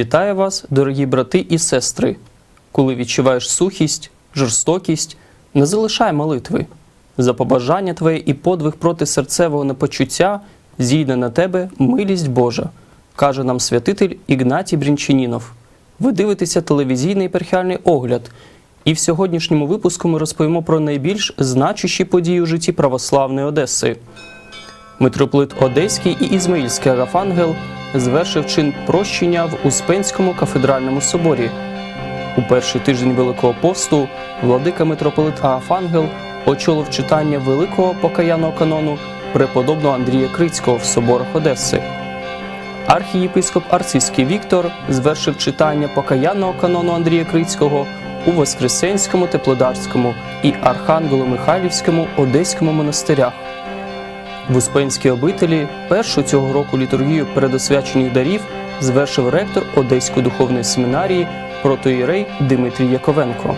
Вітаю вас, дорогі брати і сестри. Коли відчуваєш сухість, жорстокість, не залишай молитви. За побажання твоє і подвиг проти серцевого непочуття зійде на тебе милість Божа, каже нам святитель Ігнатій Брінчанінов. Ви дивитеся телевізійний епархіальний огляд. І в сьогоднішньому випуску ми розповімо про найбільш значущі події у житті православної Одеси. Митрополит Одеський і Ізмаїльський Агафангел звершив чин прощення в Успенському кафедральному соборі. У перший тиждень Великого посту владика митрополит Агафангел очолив читання великого покаянного канону преподобного Андрія Крицького в соборах Одеси. Архієпископ Арцизький Віктор звершив читання покаянного канону Андрія Крицького у Воскресенському, Теплодарському і Архангело-Михайлівському Одеському монастирях. В Успенській обителі першу цього року літургію передосвячених дарів звершив ректор Одеської духовної семінарії протоїрей Дмитрій Яковенко.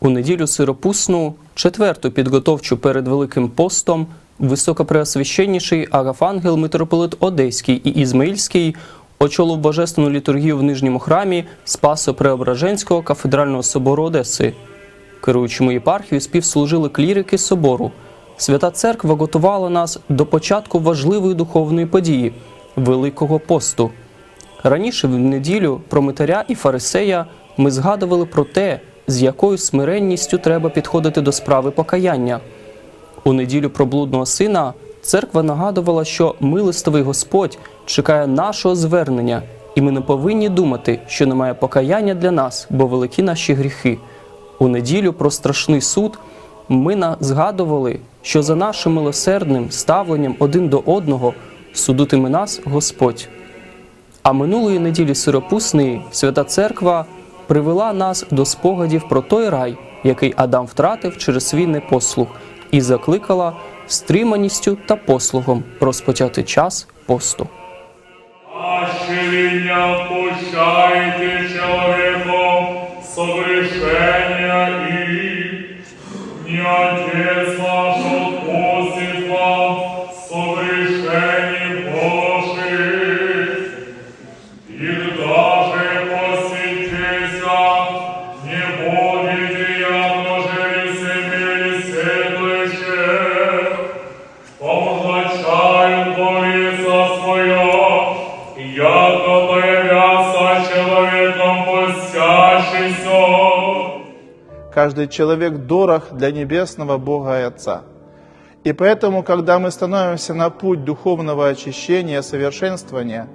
У неділю сиропусну, четверту підготовчу перед Великим постом, високопреосвященніший Агафангел митрополит Одеський і Ізмаїльський очолив божественну літургію в нижньому храмі Спасо Преображенського кафедрального собору Одеси. Керуючому єпархію співслужили клірики собору. Свята Церква готувала нас до початку важливої духовної події Великого посту. Раніше в неділю про митаря і фарисея ми згадували про те, з якою смиренністю треба підходити до справи покаяння. У неділю про блудного сина церква нагадувала, що милостивий Господь чекає нашого звернення, і ми не повинні думати, що немає покаяння для нас, бо великі наші гріхи. У неділю про страшний суд ми згадували, що за нашим милосердним ставленням один до одного судитиме нас Господь. А минулої неділі сиропусної Свята Церква привела нас до спогадів про той рай, який Адам втратив через свій непослух, і закликала стриманістю та послугом розпочати час посту. Прощения пущайте человеком согрешения их. Не Отец Каждый человек дорог для небесного Бога и Отца. И поэтому, когда мы становимся на путь духовного очищения, совершенствования,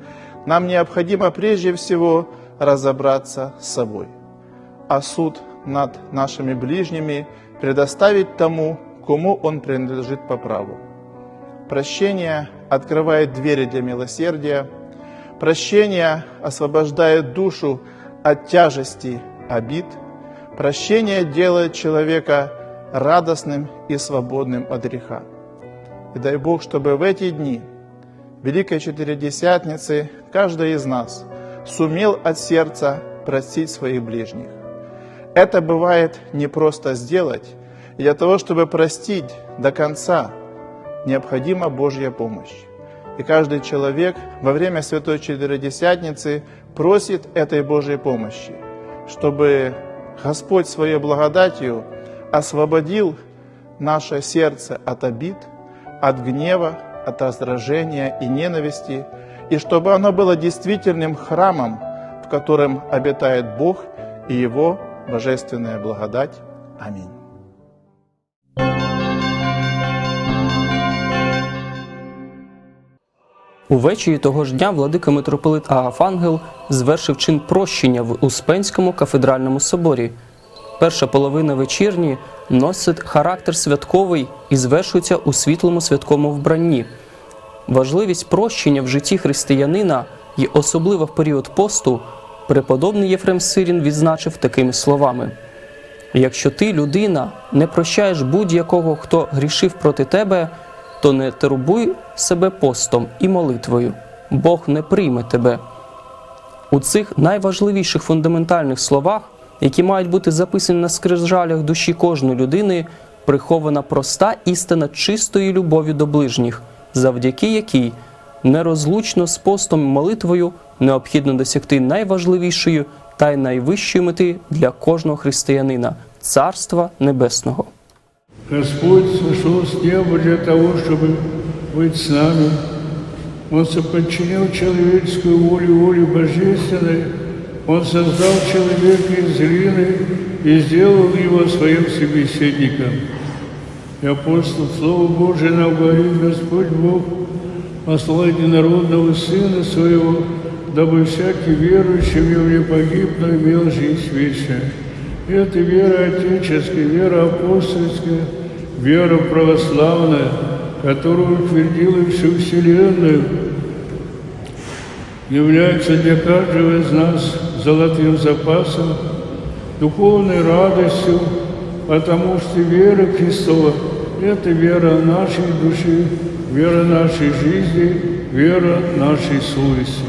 нам необходимо прежде всего разобраться с собой, а суд над нашими ближними предоставить тому, кому он принадлежит по праву. Прощение открывает двери для милосердия, прощение освобождает душу от тяжести обид, прощение делает человека радостным и свободным от греха. И дай Бог, чтобы в эти дни Великой Четыредесятницы каждый из нас сумел от сердца простить своих ближних. Это бывает не просто сделать, и для того, чтобы простить до конца, необходима Божья помощь. И каждый человек во время Святой Четыредесятницы просит этой Божьей помощи, чтобы Господь своей благодатью освободил наше сердце от обид, от гнева, от раздражения и ненависти, и чтобы оно было действительным храмом, в котором обитает Бог и Его божественная благодать. Аминь. Увечері того ж дня владика митрополит Агафангел звершив чин прощення в Успенському кафедральному соборі. Перша половина вечірні носить характер святковий і звершується у світлому святковому вбранні. Важливість прощення в житті християнина і особливо в період посту преподобний Єфрем Сирін відзначив такими словами: Якщо ти, людина, не прощаєш будь-якого, хто грішив проти тебе, то не турбуй себе постом і молитвою. Бог не прийме тебе. У цих найважливіших фундаментальних словах, які мають бути записані на скрижалях душі кожної людини, прихована проста істина чистої любові до ближніх, завдяки якій нерозлучно з постом і молитвою необхідно досягти найважливішої та й найвищої мети для кожного християнина Царства Небесного. Господь сошел с неба для того, чтобы быть с нами. Он соподчинил человеческую волю воле божественной. Он создал человека из глины и сделал его своим собеседником. И апостол Слово Божие нам говорит, Господь Бог, послал единородного Сына Своего, дабы всякий верующий в Него не погиб, но имел жизнь вечную. Это вера отеческая, вера апостольская, вера православная, которую утвердила всю Вселенную, является для каждого из нас золотым запасом, духовной радостью, потому что вера Христова – это вера нашей души, вера нашей жизни, вера нашей совести.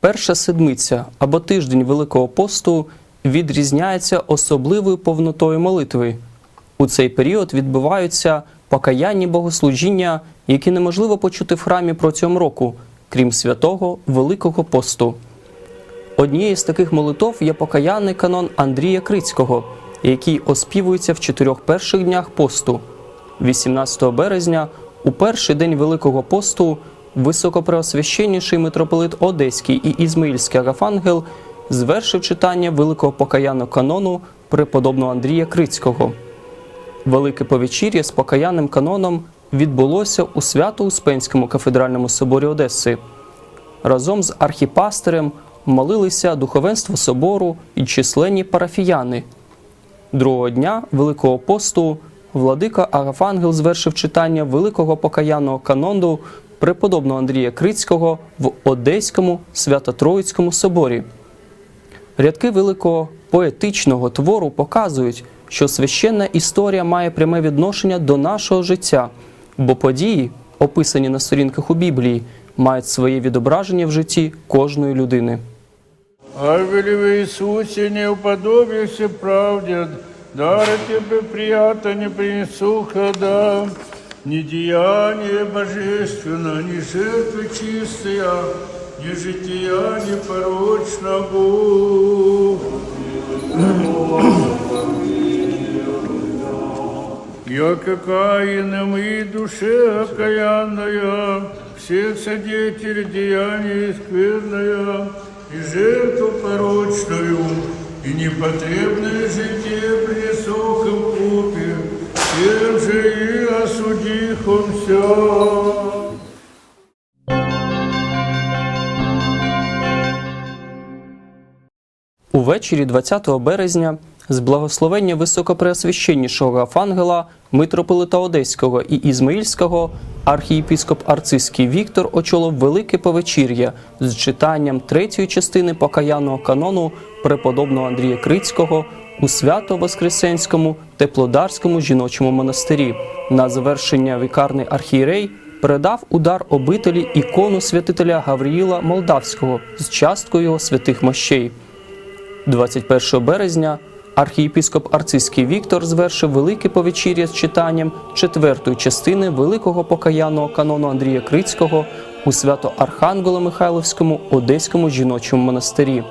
Перша седмиця або тиждень Великого посту відрізняється особливою повнотою молитви. У цей період відбуваються покаянні богослужіння, які неможливо почути в храмі протягом року, крім святого Великого посту. Однією з таких молитов є покаянний канон Андрія Крицького, який оспівується в чотирьох перших днях посту. 18 березня, у перший день Великого посту, високопреосвященніший митрополит Одеський і Ізмаїльський Агафангел звершив читання Великого покаянного канону преподобного Андрія Крицького. Велике повечір'я з покаянним каноном відбулося у Свято-Успенському кафедральному соборі Одеси. Разом з архіпастерем молилися духовенство собору і численні парафіяни. Другого дня Великого посту владика Агафангел звершив читання Великого покаянного канону преподобного Андрія Крицького в Одеському Свято-Троїцькому соборі. Рядки великого поетичного твору показують, що священна історія має пряме відношення до нашого життя, бо події, описані на сторінках у Біблії, мають своє відображення в житті кожної людини. Авели в Иисусе не уподобился правде, дара тебе приятно не принесу хода, ни деяние божественно, ни жертвы чистая, ни жития непорочного. Я какая на моей душе окаянная, всех содеятелей деяния скверная, и жертву порочную, и непотребное житие купе, тем же и осудихомся. Увечері 20 березня з благословення високопреосвященнішого Афангела, митрополита Одеського і Ізмаїльського, архієпископ Арцизький Віктор очолив велике повечір'я з читанням третьої частини покаянного канону преподобного Андрія Крицького у Свято-Воскресенському Теплодарському жіночому монастирі. На завершення вікарний архієрей передав удар обителі ікону святителя Гавріїла Молдавського з часткою його святих мощей. 21 березня архієпископ Арцизький Віктор звершив велике повечір'я з читанням четвертої частини великого покаянного канону Андрія Крицького у свято-Архангело-Михайловському Одеському жіночому монастирі.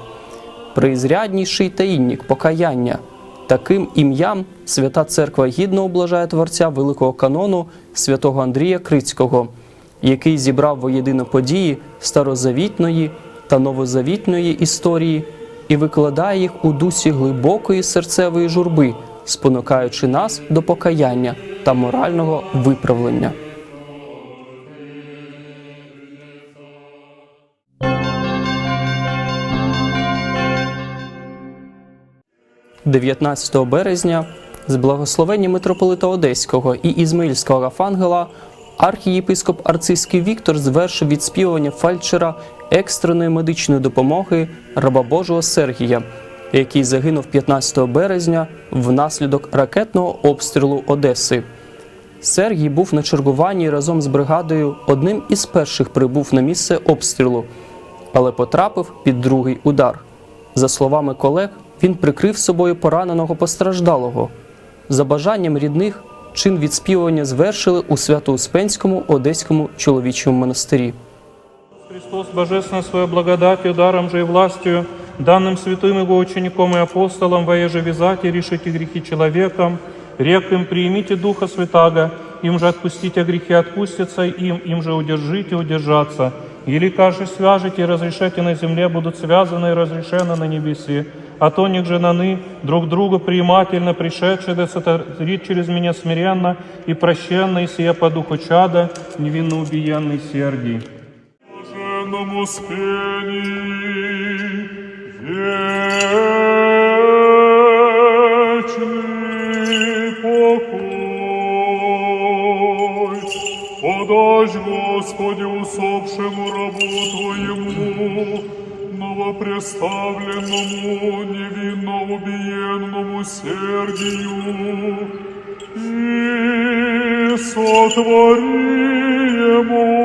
Преізрядніший таїнник покаяння. Таким ім'ям Свята Церква гідно облажає творця великого канону святого Андрія Крицького, який зібрав воєдино події старозавітної та новозавітної історії і викладає їх у дусі глибокої серцевої журби, спонукаючи нас до покаяння та морального виправлення. 19 березня з благословення митрополита Одеського і Ізмаїльського Рафангела архієпископ Арцизький Віктор звершив відспівування фальчера екстреної медичної допомоги раба Божого Сергія, який загинув 15 березня внаслідок ракетного обстрілу Одеси. Сергій був на чергуванні разом з бригадою одним із перших прибув на місце обстрілу, але потрапив під другий удар. За словами колег, він прикрив собою пораненого постраждалого. За бажанням рідних чин відспівування звершили у Свято-Успенському Одеському чоловічому монастирі. Христос божественно своей благодатью, даром же и властью, данным святым Его учеником и апостолом, воеже вязати, решите грехи человеком, рек им примите Духа Святаго, им же отпустите грехи, отпустятся им, им же удержите, удержаться. Или каже свяжете и разрешите на земле, будут связаны и разрешены на небесе. А то них же наны, друг друга приимательно пришедшие да сотворит через меня смиренно и прощенно, и сия по духу чада, невинно убиенный сердий. блаженному спении Подай, Господи, усопшему рабу Твоему, новопреставленному, невинно убиенному Сергию, и сотвори ему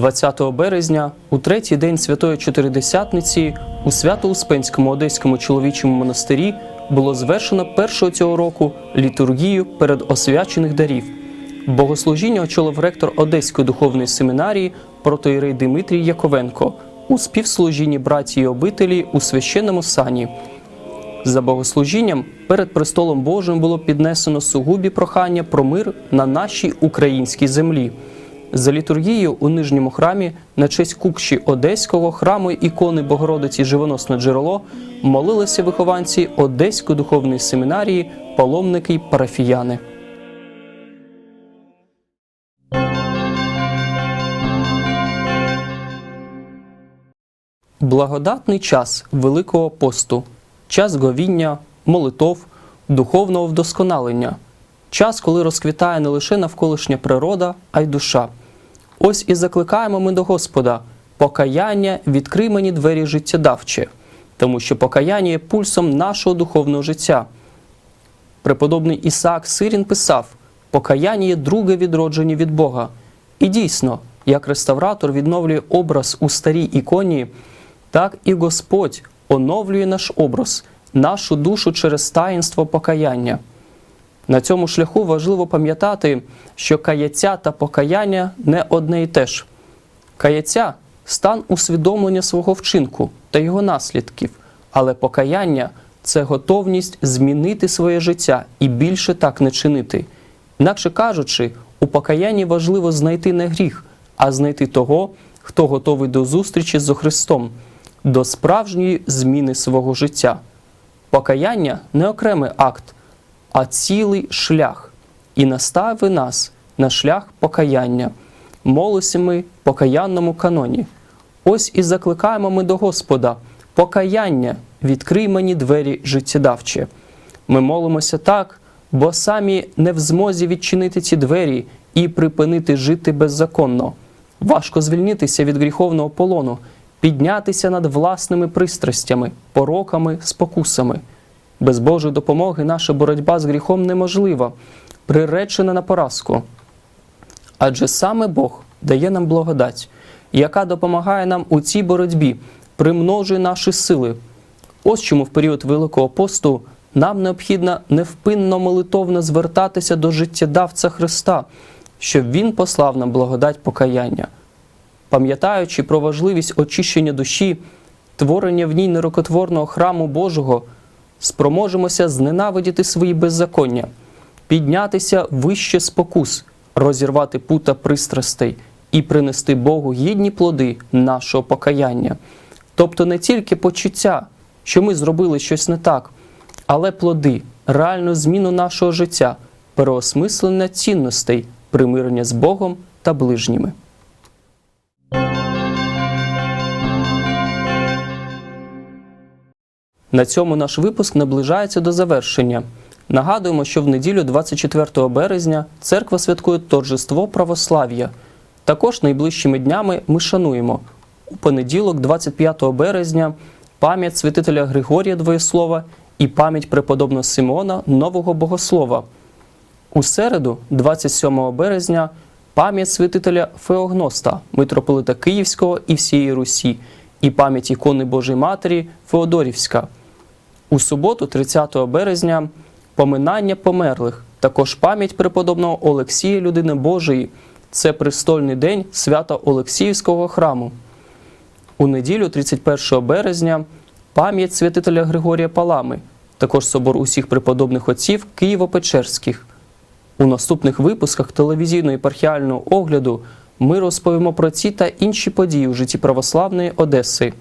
20 березня, у третій день Святої Чотиридесятниці, у Свято-Успенському Одеському чоловічому монастирі було звершено першого цього року літургію перед освячених дарів. Богослужіння очолив ректор Одеської духовної семінарії протоїрей Дмитрій Яковенко у співслужінні братії обителі у священному сані. За богослужінням перед престолом Божим було піднесено сугубі прохання про мир на нашій українській землі. За літургією у нижньому храмі на честь кукші Одеського храму ікони Богородиці Живоносне джерело молилися вихованці Одеської духовної семінарії, паломники й парафіяни. Благодатний час Великого посту, час говіння, молитов, духовного вдосконалення, час, коли розквітає не лише навколишня природа, а й душа. Ось і закликаємо ми до Господа покаяння, відкрий мені двері життєдавче, тому що покаяння є пульсом нашого духовного життя. Преподобний Ісаак Сирін писав: покаяння є друге відродження від Бога. І дійсно, як реставратор відновлює образ у старій іконі, так і Господь оновлює наш образ, нашу душу через таїнство покаяння. На цьому шляху важливо пам'ятати, що каяття та покаяння не одне й те ж. Каяття стан усвідомлення свого вчинку та його наслідків, але покаяння це готовність змінити своє життя і більше так не чинити. Інакше кажучи, у покаянні важливо знайти не гріх, а знайти того, хто готовий до зустрічі з Христом, до справжньої зміни свого життя. Покаяння не окремий акт, а цілий шлях, і настави нас на шлях покаяння. Молися ми покаянному каноні. Ось і закликаємо ми до Господа покаяння, відкрий мені двері життєдавче. Ми молимося так, бо самі не в змозі відчинити ці двері і припинити жити беззаконно. Важко звільнитися від гріховного полону, піднятися над власними пристрастями, пороками, спокусами. Без Божої допомоги наша боротьба з гріхом неможлива, приречена на поразку. Адже саме Бог дає нам благодать, яка допомагає нам у цій боротьбі, примножує наші сили. Ось чому в період Великого посту нам необхідно невпинно молитовно звертатися до життєдавця Христа, щоб Він послав нам благодать покаяння. Пам'ятаючи про важливість очищення душі, творення в ній нерокотворного храму Божого, спроможемося зненавидіти свої беззаконня, піднятися вище спокус, розірвати пута пристрастей і принести Богу гідні плоди нашого покаяння. Тобто не тільки почуття, що ми зробили щось не так, але плоди, реальну зміну нашого життя, переосмислення цінностей, примирення з Богом та ближніми. На цьому наш випуск наближається до завершення. Нагадуємо, що в неділю 24 березня церква святкує торжество православ'я. Також найближчими днями ми шануємо у понеділок, 25 березня, пам'ять святителя Григорія Двоєслова і пам'ять преподобного Симеона Нового Богослова. У середу, 27 березня, пам'ять святителя Феогноста, митрополита Київського і всієї Русі, і пам'ять ікони Божої Матері Феодорівська. У суботу, 30 березня, поминання померлих, також пам'ять преподобного Олексія Людини Божої. Це престольний день свята Олексіївського храму. У неділю, 31 березня, пам'ять святителя Григорія Палами, також собор усіх преподобних отців Києво-Печерських. У наступних випусках телевізійного епархіального огляду ми розповімо про ці та інші події у житті православної Одеси.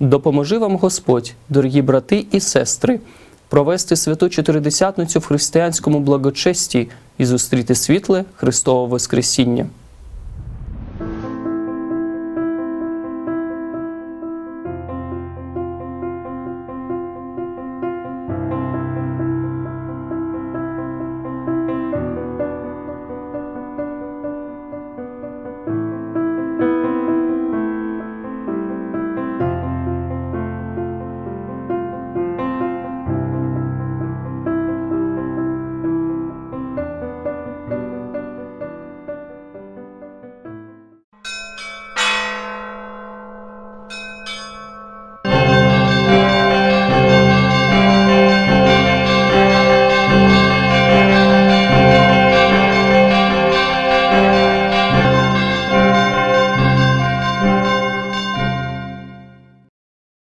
Допоможи вам Господь, дорогі брати і сестри, провести святу чотиридесятницю в християнському благочесті і зустріти світле Христового Воскресіння.